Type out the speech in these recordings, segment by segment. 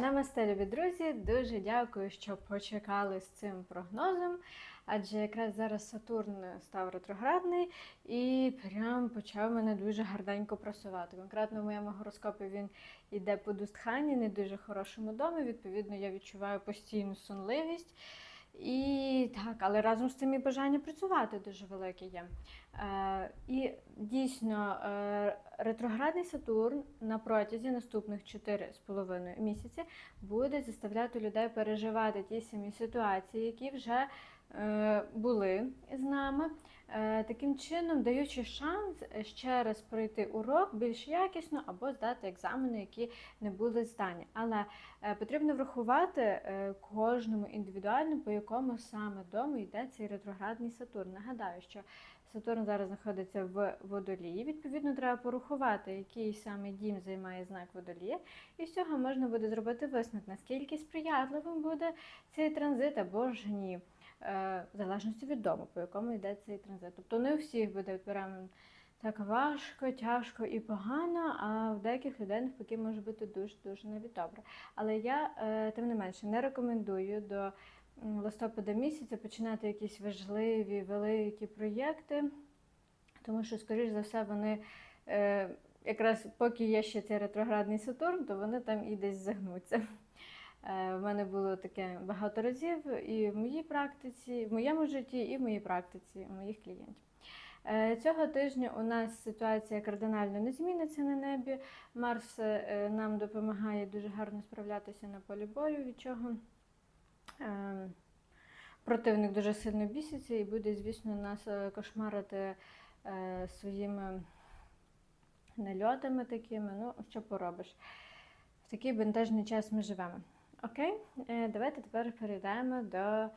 Намасте, любі друзі! Дуже дякую, що почекали з цим прогнозом. Адже якраз зараз Сатурн став ретроградний і прям почав мене дуже гарненько просувати. Конкретно в моєму гороскопі він йде по Дустхані, не дуже хорошому домі. Відповідно, я відчуваю постійну сонливість. І так, але разом з цим і бажання працювати дуже велике є. Е, і дійсно е, ретроградний Сатурн на протязі наступних 4,5 місяці буде заставляти людей переживати ті самі ситуації, які вже були з нами. Е, Таким чином, даючи шанс ще раз пройти урок більш якісно або здати екзамени, які не були здані. Але е, потрібно врахувати е, кожному індивідуально, по якому саме дому йде цей ретроградний Сатурн. Нагадаю, що Сатурн зараз знаходиться в водолії. Відповідно, треба порахувати, який саме дім займає знак водолія. І з цього можна буде зробити висновок, наскільки сприятливим буде цей транзит або ж ні. Е, В залежності від дому, по якому йде цей транзит. Тобто не у всіх буде прямо так важко, тяжко і погано, а в деяких людей навпаки може бути дуже-дуже навіть добре. Але я, е, тим не менше, не рекомендую до листопада місяця починати якісь важливі, великі проєкти, тому що, скоріш за все, вони. е, Якраз поки є ще цей ретроградний Сатурн, то вони там і десь загнуться. Е, В мене було таке багато разів і в моїй практиці, в моєму житті, і в моїй практиці у моїх клієнтів. Е, Цього тижня у нас ситуація кардинально не зміниться на небі. Марс е, нам допомагає дуже гарно справлятися на полі бою, від чого противник дуже сильно біситься і буде, звісно, нас кошмарити своїми нальотами такими. Ну, що поробиш? В такий бентежний час ми живемо. Окей, Е, давайте тепер перейдемо до е,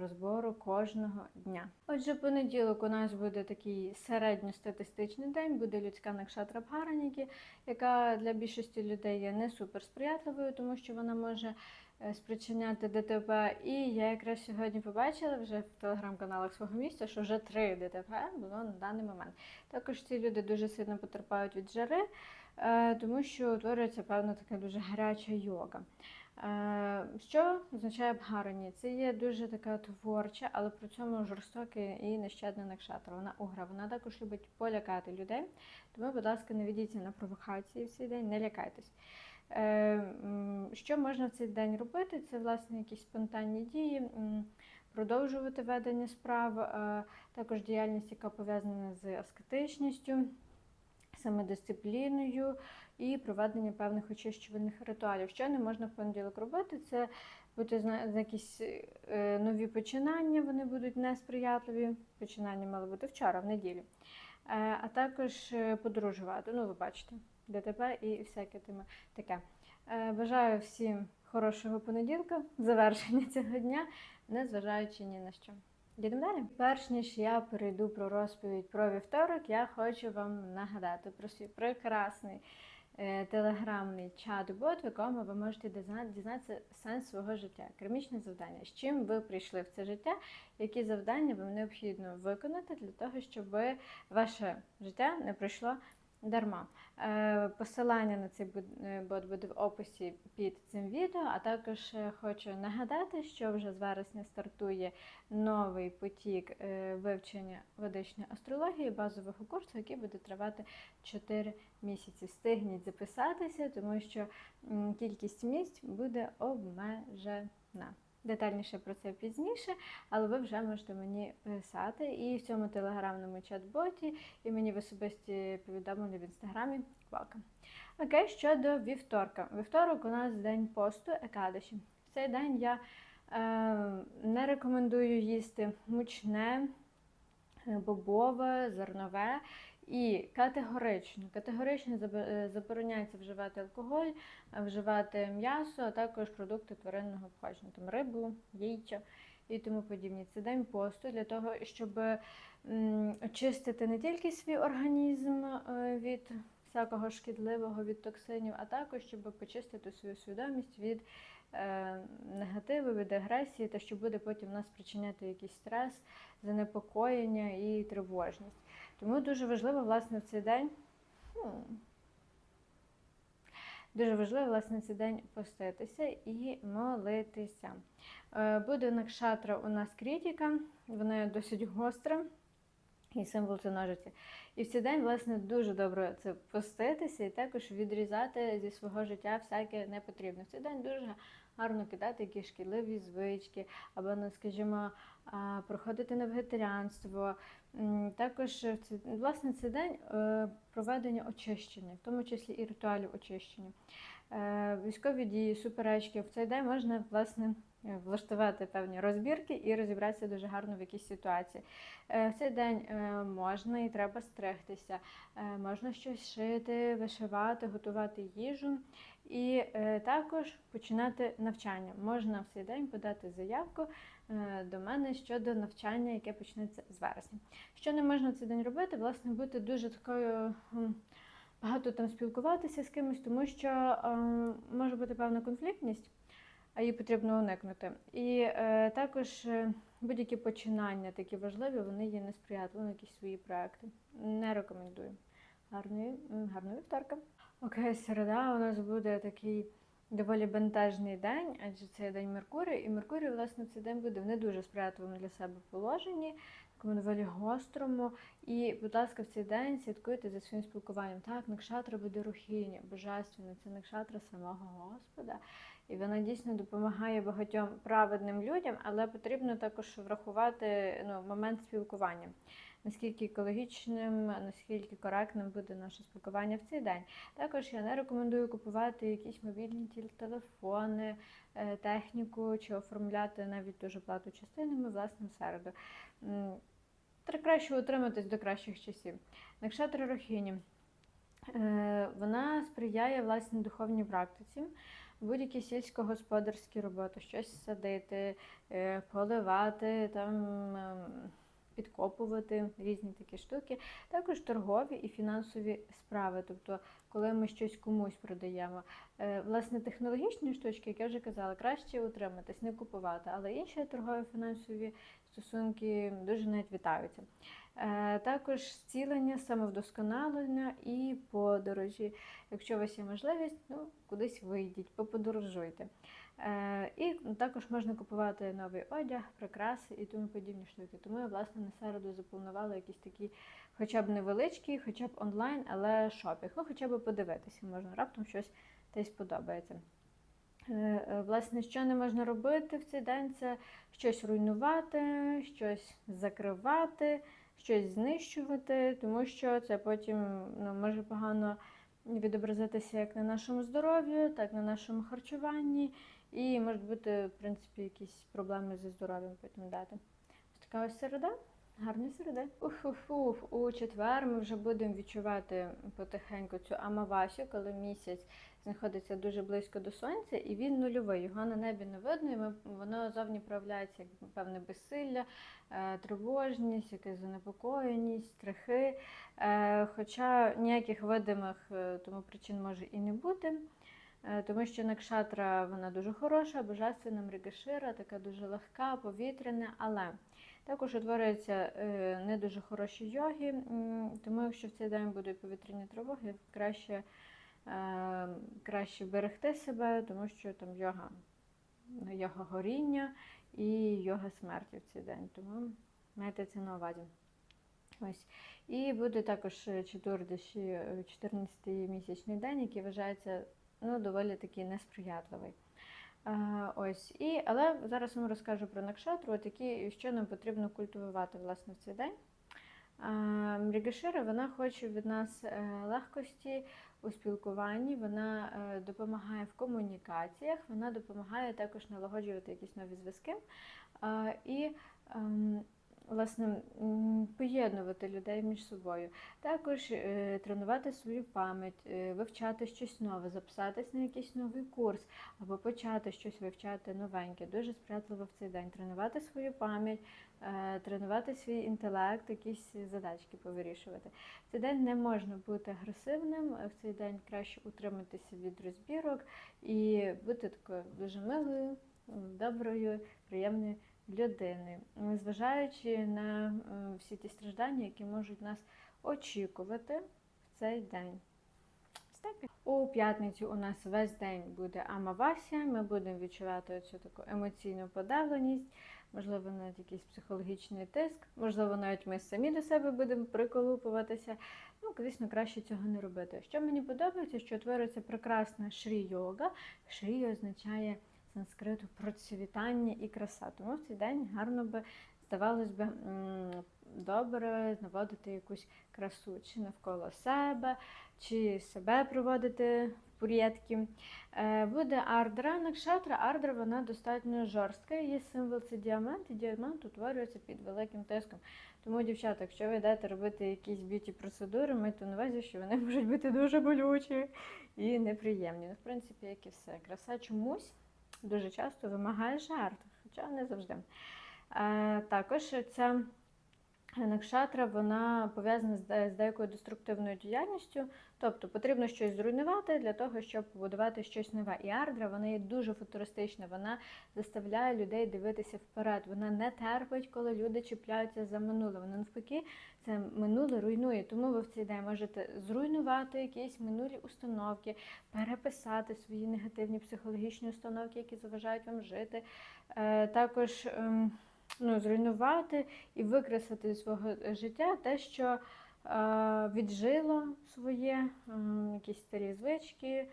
розбору кожного дня. Отже, понеділок у нас буде такий середньостатистичний день, буде людська накшатра Бгараніки, яка для більшості людей є не супер сприятливою, тому що вона може е, спричиняти ДТП. І я якраз сьогодні побачила вже в телеграм-каналах свого місця, що вже три ДТП було на даний момент. Також ці люди дуже сильно потерпають від жари, тому що утворюється певна така дуже гаряча йога. Е, Що означає бгарані? Це є дуже така творча, але при цьому жорстока і нещадна накшатра. Вона угра. Вона також любить полякати людей. Тому, будь ласка, не ведіться на провокації в цей день, не лякайтесь. Е, Що можна в цей день робити? Це власне якісь спонтанні дії, продовжувати ведення справ, е, також діяльність, яка пов'язана з аскетичністю самодисципліною і проведення певних очищувальних ритуалів. Що не можна в понеділок робити, це бути якісь е, нові починання, вони будуть несприятливі. Починання мали бути вчора, в неділю. Е, а також е, подорожувати. Ну, ви бачите, ДТП і всяке таке. Бажаю всім хорошого понеділка, завершення цього дня, незважаючи ні на що. Йдемо далі. Перш ніж я перейду про розповідь про вівторок, я хочу вам нагадати про свій прекрасний телеграмний чат-бот, в якому ви можете дізна- дізнатися сенс свого життя, кермічне завдання, з чим ви прийшли в це життя, які завдання вам необхідно виконати для того, щоб ваше життя не пройшло дарма. Е, Посилання на цей е, бот буде в описі під цим відео, а також е, хочу нагадати, що вже з вересня стартує новий потік вивчення ведичної астрології, базового курсу, який буде тривати 4 місяці. Встигніть записатися, тому що кількість місць буде обмежена. Детальніше про це пізніше, але ви вже можете мені писати і в цьому телеграмному чат-боті, і мені в особисті повідомлення в інстаграмі. Welcome. Окей, щодо вівторка. Вівторок у нас день посту Екадаші. В цей день я е, не рекомендую їсти мучне, е, бобове, зернове. І категорично, категорично е, забороняється вживати алкоголь, е, вживати м'ясо, а також продукти тваринного походження, там рибу, яйця і тому подібні. Це день посту для того, щоб очистити не тільки свій організм е, від всякого шкідливого, від токсинів, а також щоб почистити свою свідомість від негативу, від агресії, та що буде потім нас причиняти якийсь стрес, занепокоєння і тривожність. Тому дуже важливо, власне, в цей день. ну, Дуже важливо власне цей день поститися і молитися. Е, Буде накшатра у нас критика, вона досить гостра. І символ це ножиці. І в цей день, власне, дуже добре це поститися і також відрізати зі свого життя всяке непотрібне. В цей день дуже гарно кидати якісь шкідливі звички, або, ну, скажімо, проходити на вегетаріанство. Також цей- власне цей день е, проведення очищення, в тому числі і ритуалів очищення. Е, Військові дії, суперечки. В цей день можна власне е, влаштувати певні розбірки і розібратися дуже гарно в якійсь ситуації. Е, В цей день е, можна і треба стригтися, е, можна щось шити, вишивати, готувати їжу. І е, також починати навчання. Можна в цей день подати заявку е, до мене щодо навчання, яке почнеться з вересня. Що не можна в цей день робити? Власне, бути дуже такою. Багато там спілкуватися з кимось, тому що е, може бути певна конфліктність, а її потрібно уникнути. І е, також е, будь-які починання такі важливі, вони є несприятливі на якісь свої проекти. Не рекомендую. Гарної, гарної вівторка. Окей, середа у нас буде такий доволі бентежний день, адже це день Меркурію, і Меркурій, власне, цей день буде в не дуже сприятливому для себе положенні, такому доволі гострому. І, будь ласка, в цей день слідкуйте за своїм спілкуванням. Так, Накшатра буде рухиня, божественна, це Накшатра самого Господа. І вона дійсно допомагає багатьом праведним людям, але потрібно також врахувати ну, момент спілкування. Наскільки екологічним, наскільки коректним буде наше спілкування в цей день. Також я не рекомендую купувати якісь мобільні телефони, е, техніку чи оформляти навіть дуже плату частинами власне середу. Краще утриматись до кращих часів. Накшатра Рохіні. Е, Вона сприяє власне духовній практиці, будь-які сільськогосподарські роботи, щось садити, е, поливати, там, ем, підкопувати різні такі штуки. Також торгові і фінансові справи, тобто коли ми щось комусь продаємо. Е, Власне, технологічні штучки, як я вже казала, краще утриматись, не купувати, але інші торгові фінансові стосунки дуже навіть вітаються. Е, Також зцілення, самовдосконалення і подорожі. Якщо у вас є можливість, ну кудись вийдіть, поподорожуйте. Е, І також можна купувати новий одяг, прикраси і тому подібні штуки. Тому я власне на середу запланувала якісь такі, хоча б невеличкі, хоча б онлайн, але шопінг. Ну, хоча б подивитися, можна раптом щось десь подобається. Е, е, Власне, що не можна робити в цей день, це щось руйнувати, щось закривати, щось знищувати, тому що це потім ну, може погано відобразитися як на нашому здоров'ю, так і на нашому харчуванні, і можуть бути, в принципі, якісь проблеми зі здоров'ям потім дати. Ось така ось середа. Гарної середи. Уф-уф-уф. У четвер ми вже будемо відчувати потихеньку цю амавасю, коли місяць знаходиться дуже близько до сонця, і він нульовий. Його на небі не видно, і ми, воно зовні проявляється як певне безсилля, е, тривожність, якась занепокоєність, страхи. Е, хоча ніяких видимих е, тому причин може і не бути. Е, Тому що Накшатра вона дуже хороша, божественна мригашира, така дуже легка, повітряна, але також утворюються е, не дуже хороші йоги, тому якщо в цей день будуть повітряні тривоги, краще, е, краще берегти себе, тому що там йога, йога горіння і йога смерті в цей день. Тому майте це на увазі. Ось. І буде також е, чотирдиші, е, 14-й місячний день, який вважається ну, доволі такий несприятливий. Ось. І, але зараз вам розкажу про накшатру, от які, що нам потрібно культивувати власне в цей день. Мрігашира вона хоче від нас е, легкості у спілкуванні, вона е, допомагає в комунікаціях, вона допомагає також налагоджувати якісь нові зв'язки. І ем, власне поєднувати людей між собою. Також е, тренувати свою пам'ять, е, вивчати щось нове, записатись на якийсь новий курс або почати щось вивчати новеньке. Дуже сприятливо в цей день. Тренувати свою пам'ять, е, тренувати свій інтелект, якісь задачки повирішувати. В цей день не можна бути агресивним, в цей день краще утриматися від розбірок і бути такою дуже милою, доброю, приємною людини, зважаючи на е, всі ті страждання, які можуть нас очікувати в цей день. У п'ятницю у нас весь день буде амавасія, ми будемо відчувати цю таку емоційну подавленість, можливо, навіть якийсь психологічний тиск, можливо, навіть ми самі до себе будемо приколупуватися. Ну, звісно, краще цього не робити. Що мені подобається, що твориться прекрасна шрі-йога. Шрі означає санскриту процвітання і краса. Тому в цей день гарно би, здавалось би, добре наводити якусь красу чи навколо себе, чи себе проводити порядки. Е, Буде ардра накшатра. Ардра вона достатньо жорстка. Її символ це діамант, і діамант утворюється під великим тиском. Тому, дівчата, якщо ви йдете робити якісь б'юті процедури, майте на увазі, що вони можуть бути дуже болючі і неприємні. Ну, в принципі, як і все. Краса чомусь дуже часто вимагає жертв, хоча не завжди. Е, також ця накшатра вона пов'язана з деякою деструктивною діяльністю, тобто потрібно щось зруйнувати для того, щоб побудувати щось нове. І ардра вона є дуже футуристична, вона заставляє людей дивитися вперед. Вона не терпить, коли люди чіпляються за минуле. Вона навпаки це минуле руйнує. Тому ви в цей день можете зруйнувати якісь минулі установки, переписати свої негативні психологічні установки, які заважають вам жити. Е, Також ем, ну, зруйнувати і викреслити зі свого життя те, що е, віджило своє, якісь старі звички е,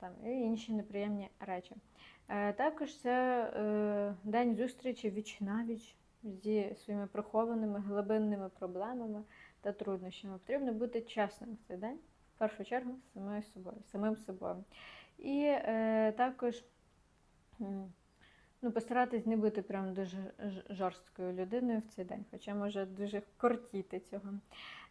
там, і інші неприємні речі. Е, Також це е, день зустрічі віч навіч зі своїми прихованими глибинними проблемами та труднощами. Потрібно бути чесним в цей день, в першу чергу, з самою собою, самим собою. І е, також ну, постаратись не бути прям дуже жорсткою людиною в цей день, хоча може дуже кортіти цього.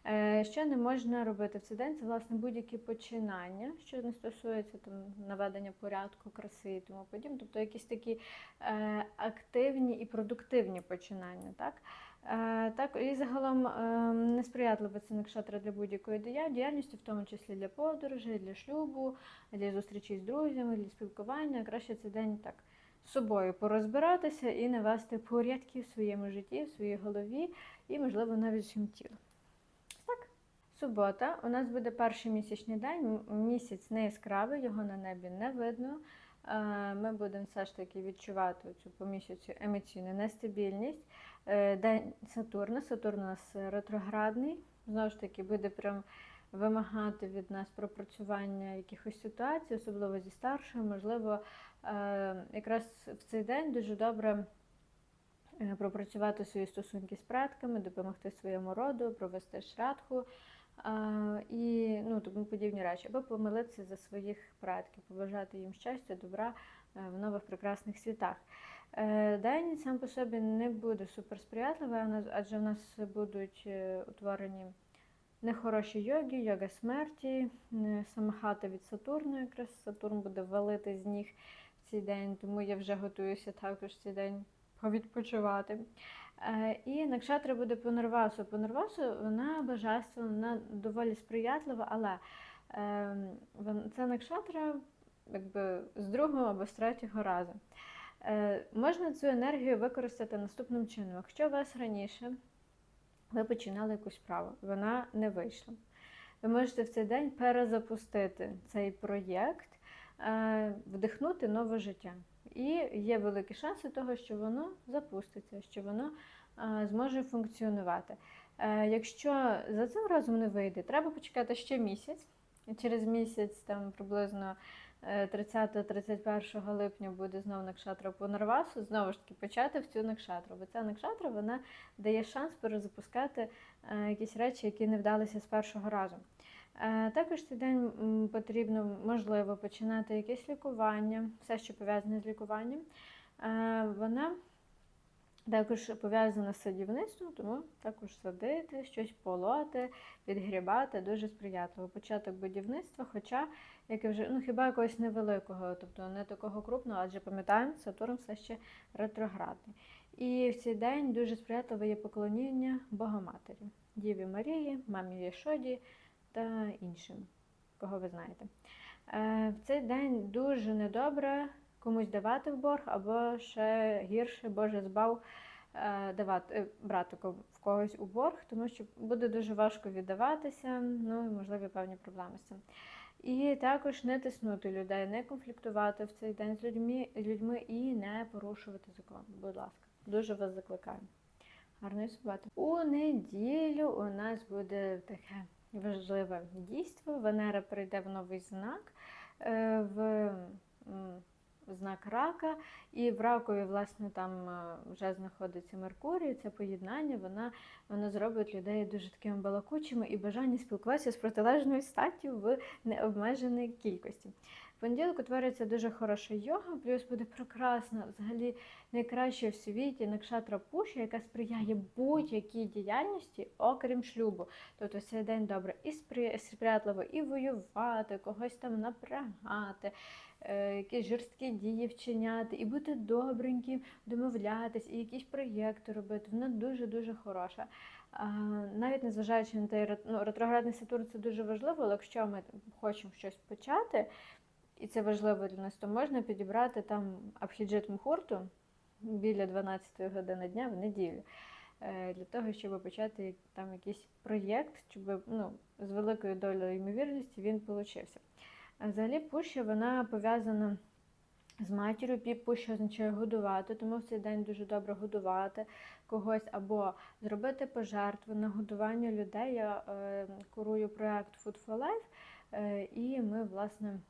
Е, що не можна робити в цей день? Це власне будь-які починання, що не стосується там наведення порядку, краси і тому подібне. Тобто якісь такі е, активні і продуктивні починання. Так? Е, так, і загалом е, несприятливе це накшатра для будь-якої дія- діяльності, в тому числі для подорожей, для шлюбу, для зустрічі з друзями, для спілкування. Краще цей день так собою порозбиратися і навести порядки в своєму житті, в своїй голові і, можливо, навіть всім тілу. Так. Субота. У нас буде перший місячний день. Місяць не яскравий, його на небі не видно. Е, Ми будемо все ж таки відчувати цю по місяцю емоційну нестабільність. Е, День Сатурна. Сатурн у нас ретроградний. Знову ж таки, буде прям вимагати від нас пропрацювання якихось ситуацій, особливо зі старшою. Можливо, е, якраз в цей день дуже добре е, пропрацювати свої стосунки з предками, допомогти своєму роду, провести шрадху і ну, тому подібні речі, або помолитися за своїх предків, побажати їм щастя, добра е, в нових прекрасних світах. Е, День сам по собі не буде суперсприятливий, адже в нас будуть е, утворені нехороші йоги, йога смерті, е, самахата від Сатурну, якраз Сатурн буде валити з ніг в цей день, тому я вже готуюся також цей день повідпочивати. Е, І Накшатра буде по Норвасу. По Норвасу вона божественна, вона доволі сприятлива, але е, це Накшатра якби з другого або з третього разу. Можна цю енергію використати наступним чином. Якщо у вас раніше ви починали якусь справу, вона не вийшла. Ви можете в цей день перезапустити цей проєкт, е, вдихнути нове життя. І є великі шанси того, що воно запуститься, що воно е, зможе функціонувати. Е, Якщо за цим разом не вийде, треба почекати ще місяць. Через місяць, там приблизно 30-31 липня буде знову накшатра по Нарвасу, знову ж таки почати в цю накшатру. Бо ця накшатра вона дає шанс перезапускати е, якісь речі, які не вдалися з першого разу. Е, Також цей день потрібно, можливо, починати якесь лікування, все, що пов'язане з лікуванням. Е, Вона також пов'язана з садівництвом, тому також садити, щось полоти, підгрібати дуже сприятливо. Початок будівництва, хоча як і вже ну хіба якогось невеликого, тобто не такого крупного, адже пам'ятаємо, Сатурн все ще ретроградний. І в цей день дуже сприятливе є поклоніння Богоматері, Діві Марії, мамі Єшоді та іншим, кого ви знаєте. Е, В цей день дуже недобре комусь давати в борг, або ще гірше, Боже збав е, давати, е, брати в когось у борг, тому що буде дуже важко віддаватися, ну і можливі певні проблеми з цим. І також не тиснути людей, не конфліктувати в цей день з людьми, людьми і не порушувати закон. Будь ласка, дуже вас закликаю. Гарної суботи. У неділю у нас буде таке важливе дійство. Венера прийде в новий знак е, в знак рака, і в ракові, власне, там е, вже знаходиться Меркурій. Це поєднання, вона, вона зробить людей дуже такими балакучими і бажання спілкуватися з протилежною статтю в необмеженій кількості. В понеділок утворюється дуже хороша йога, плюс буде прекрасна, взагалі найкраща в світі накшатра пуші, яка сприяє будь-якій діяльності, окрім шлюбу. Тобто цей день добре і спри- сприятливо і воювати, когось там напрягати, е, якісь жорсткі дії вчиняти, і бути добреньким, домовлятись, і якісь проєкти робити. Вона дуже-дуже хороша. Навіть незважаючи на те, ну, ретроградний Сатурн це дуже важливо, але якщо ми хочемо щось почати, і це важливо для нас, то можна підібрати там Абхіджит Мухурту біля 12 години дня в неділю. е, Для того, щоб почати там якийсь проєкт, щоб ну, з великою долею ймовірності він получився. Взагалі пуща вона пов'язана з матір'ю. Піп пуща означає годувати, тому в цей день дуже добре годувати когось або зробити пожертву на годування людей. Я е, курую проект Food for Life, е, і ми, власне,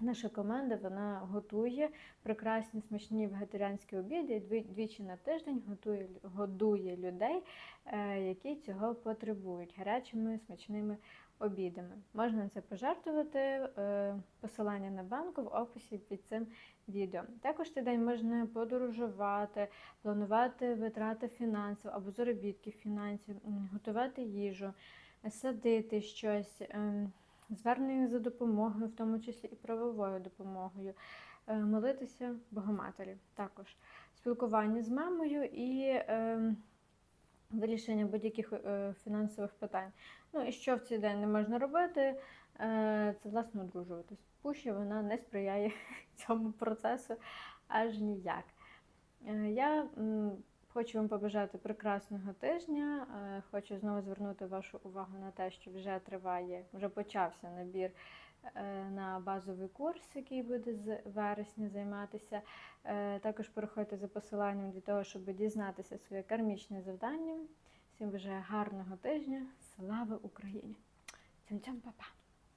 Наша команда вона готує прекрасні смачні вегетаріанські обіди і двічі на тиждень готує, годує людей, е, які цього потребують гарячими смачними обідами. Можна на це пожертвувати. е, Посилання на банку в описі під цим відео. Також цей можна подорожувати, планувати витрати фінансів або заробітків фінансів, готувати їжу, садити щось. Ем, звернення за допомогою, в тому числі і правовою допомогою, е, молитися Богоматері також, спілкування з мамою і е, вирішення будь-яких е, фінансових питань. Ну і що в цей день не можна робити, е, це власне одружуватись. Пуща вона не сприяє цьому процесу аж ніяк. Я хочу вам побажати прекрасного тижня. Е, Хочу знову звернути вашу увагу на те, що вже триває, вже почався набір е, на базовий курс, який буде з вересня займатися. Е, Також переходьте за посиланням для того, щоб дізнатися своє кармічне завдання. Всім бажаю гарного тижня. Слава Україні! Цям-цям, па-па!